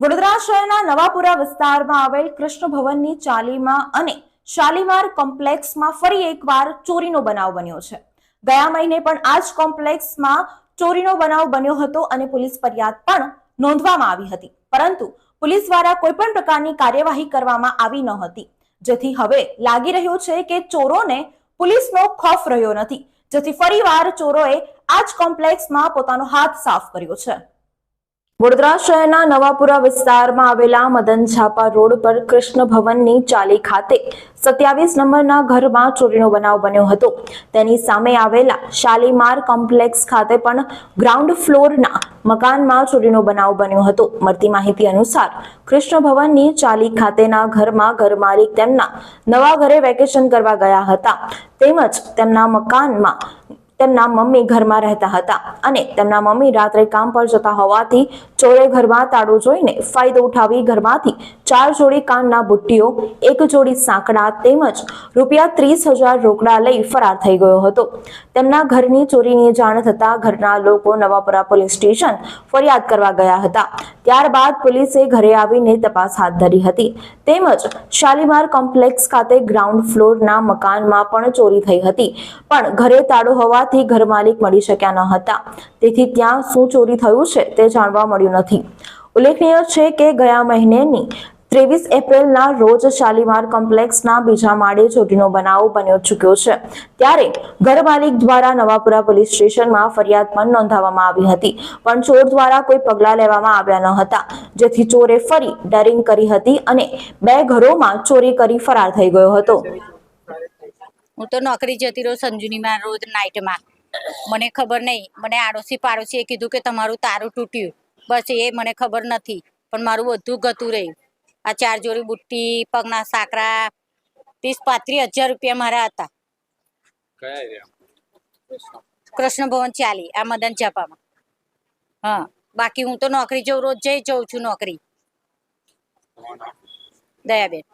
વડોદરા શહેરના નવાપુરા વિસ્તારમાં આવેલ કૃષ્ણ ભવનની ચાલીમાં અને શાલીમાર કોમ્પ્લેક્સમાં ફરી એકવાર ચોરીનો બનાવ બન્યો છે. ગયા મહિને પણ આ જ કોમ્પ્લેક્સમાં ચોરીનો બનાવ બન્યો હતો અને પોલીસ ફરિયાદ પણ નોંધવામાં આવી હતી. પરંતુ પોલીસ દ્વારા કોઈ પણ પ્રકારની કાર્યવાહી કરવામાં આવી ન હતી. જેથી હવે લાગી રહ્યું છે કે ચોરોને પોલીસનો ખોફ રહ્યો નથી. જેથી ફરીવાર ચોરોએ આ જ કોમ્પ્લેક્સમાં પોતાનો હાથ સાફ કર્યો છે. વડોદરા શહેરના નવાપુરા વિસ્તારમાં આવેલા મદન છાપા રોડ પર કૃષ્ણ ભવનની ચાલી ખાતે સત્યાવીસ નંબરના ઘરમાં ચોરીનો બનાવ બન્યો હતો. તેની સામે આવેલા શાલીમાર કોમ્પ્લેક્સ ખાતે પણ ગ્રાઉન્ડ ફ્લોરના મકાનમાં ચોરીનો બનાવ બન્યો હતો. મળતી માહિતી અનુસાર, કૃષ્ણ ભવનની ચાલી ખાતેના ઘરમાં ઘરમાલિક તેમના નવા ઘરે વેકેશન કરવા ગયા હતા. તેમજ તેમના મકાનમાં તેમના મમ્મી ઘરમાં રહેતા હતા અને તેમના મમ્મી રાત્રે કામ પર જતા હોવાથી ચોરે ઘરમાં તાળું જોઈને ફાયદો ઉઠાવી ઘરમાંથી ચાર જોડી કાનના બુટ્ટીઓ, એક જોડી સાંકડા તેમજ રૂપિયા ત્રીસ હજાર રોકડા લઈ ફરાર થઈ ગયો હતો. તેમના ઘરની ચોરીની જાણ થતાં ઘરના લોકો નવાપુરા પોલીસ સ્ટેશન ફરિયાદ કરવા ગયા હતા. ત્યારબાદ પોલીસે ઘરે આવીને તપાસ હાથ ધરી હતી. તેમજ શાલીમાર કોમ્પ્લેક્સ ખાતે ગ્રાઉન્ડ ફ્લોરના મકાનમાં પણ ચોરી થઈ હતી. પણ ઘરે તાળો હોવાથી ઘર માલિક મળી શક્યા ન હતા. તેથી ત્યાં શું ચોરી થયું છે તે જાણવા મળ્યું નથી. ઉલ્લેખનીય છે કે ગયા મહિનેની ત્રેવીસ એપ્રિલના રોજ શાલીમાર કોમ્પ્લેક્સના બીજા માળે ચોરીનો બનાવ બન્યો ચૂક્યો છે. ત્યારે ઘર માલિક દ્વારા નવાપુરા પોલીસ સ્ટેશનમાં ફરિયાદ પણ નોંધાવવામાં આવી હતી. પણ ચોર દ્વારા કોઈ પગલાં લેવામાં આવ્યા ન હતા. જેથી ચોરે ફરી ડરિંગ કરી હતી અને બે ઘરોમાં ચોરી કરી ફરાર થઈ ગયો હતો. હું તો નોકરી જતી રહું સંજુનીમાં રોજ નાઇટમાં. મને ખબર નહીં. મને આડોશી પાડોશીએ કીધું કે તમારું તારું તૂટ્યું. બસ એ મને ખબર નથી. પણ મારું બધું ગતું રહ્યું. આ ચાર જોડી બુટ્ટી પગના સાકરા ત્રીસ પાંત્રીસ હજાર રૂપિયા મારા હતા. કૃષ્ણ ભવન ચાલી આ મદન ચાપામાં. હા બાકી હું તો નોકરી જઉં રોજ જઈ જઉં છું નોકરી. દયાબેન.